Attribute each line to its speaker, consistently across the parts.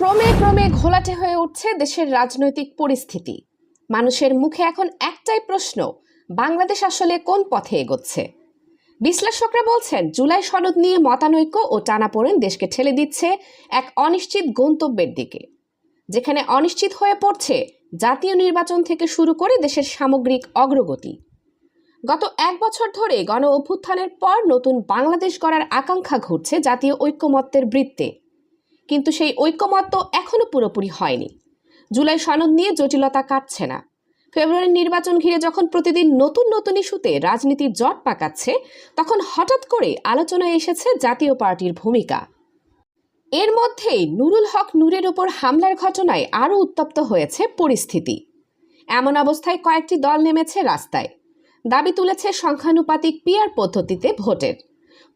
Speaker 1: ক্রমে ক্রমে ঘোলাটে হয়ে উঠছে দেশের রাজনৈতিক পরিস্থিতি। মানুষের মুখে এখন একটাই প্রশ্ন, বাংলাদেশ আসলে কোন পথে এগোচ্ছে? বিশ্লেষকরা বলছেন, জুলাই সনদ নিয়ে মতানৈক্য ও টানাপোড়েন দেশকে ঠেলে দিচ্ছে এক অনিশ্চিত গন্তব্যের দিকে। যেখানে অনিশ্চিত হয়ে পড়ছে জাতীয় নির্বাচন থেকে শুরু করে দেশের সামগ্রিক অগ্রগতি। গত এক বছর ধরে গণ অভ্যুত্থানের পর নতুন বাংলাদেশ গড়ার আকাঙ্ক্ষা ঘুরছে জাতীয় ঐক্যমত্যের বৃত্তে। কিন্তু সেই ঐক্যমত্য এখনও পুরোপুরি হয়নি। জুলাই সনদ নিয়ে জটিলতা কাটছে না। ফেব্রুয়ারির নির্বাচন ঘিরে যখন প্রতিদিন নতুন নতুন ইস্যুতে রাজনীতির জট পাকাচ্ছে, তখন হঠাৎ করে আলোচনায় এসেছে জাতীয় পার্টির ভূমিকা। এর মধ্যেই নুরুল হক নূরের ওপর হামলার ঘটনায় আরও উত্তপ্ত হয়েছে পরিস্থিতি। এমন অবস্থায় কয়েকটি দল নেমেছে রাস্তায়। দাবি তুলেছে সংখ্যানুপাতিক পিয়ার পদ্ধতিতে ভোটের।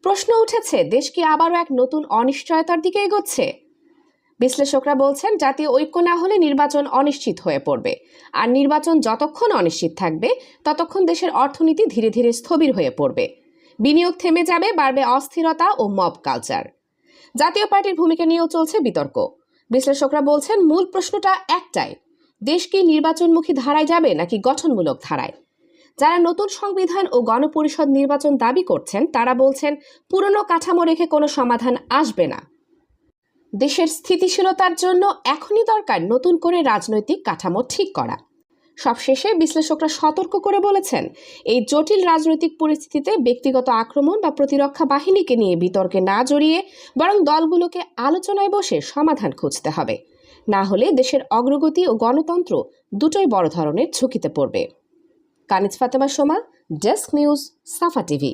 Speaker 1: প্রশ্ন উঠেছে, দেশ কি আবারও এক নতুন অনিশ্চয়তার দিকে এগোচ্ছে? বিশ্লেষকরা বলছেন, জাতীয় ঐক্য না হলে নির্বাচন অনিশ্চিত হয়ে পড়বে। আর নির্বাচন যতক্ষণ অনিশ্চিত থাকবে, ততক্ষণ দেশের অর্থনীতি ধীরে ধীরে স্থবির হয়ে পড়বে। বিনিয়োগ থেমে যাবে, বাড়বে অস্থিরতা ও মব কালচার। জাতীয় পার্টির ভূমিকা নিয়েও চলছে বিতর্ক। বিশ্লেষকরা বলছেন, মূল প্রশ্নটা একটাই, দেশ কি নির্বাচনমুখী ধারায় যাবে নাকি গঠনমূলক ধারায়? যারা নতুন সংবিধান ও গণপরিষদ নির্বাচন দাবি করছেন, তারা বলছেন, পুরনো কাঠামো রেখে কোনো সমাধান আসবে না। দেশের স্থিতিশীলতার জন্য এখনই দরকার নতুন করে রাজনৈতিক কাঠামো ঠিক করা। সবশেষে বিশ্লেষকরা সতর্ক করে বলেছেন, এই জটিল রাজনৈতিক পরিস্থিতিতে ব্যক্তিগত আক্রমণ বা প্রতিরক্ষা বাহিনীকে নিয়ে বিতর্কে না জড়িয়ে বরং দলগুলোকে আলোচনায় বসে সমাধান খুঁজতে হবে। না হলে দেশের অগ্রগতি ও গণতন্ত্র দুটোই বড় ধরনের ঝুঁকিতে পড়বে। Kaniz Fatema Soma, desk news, Safa TV.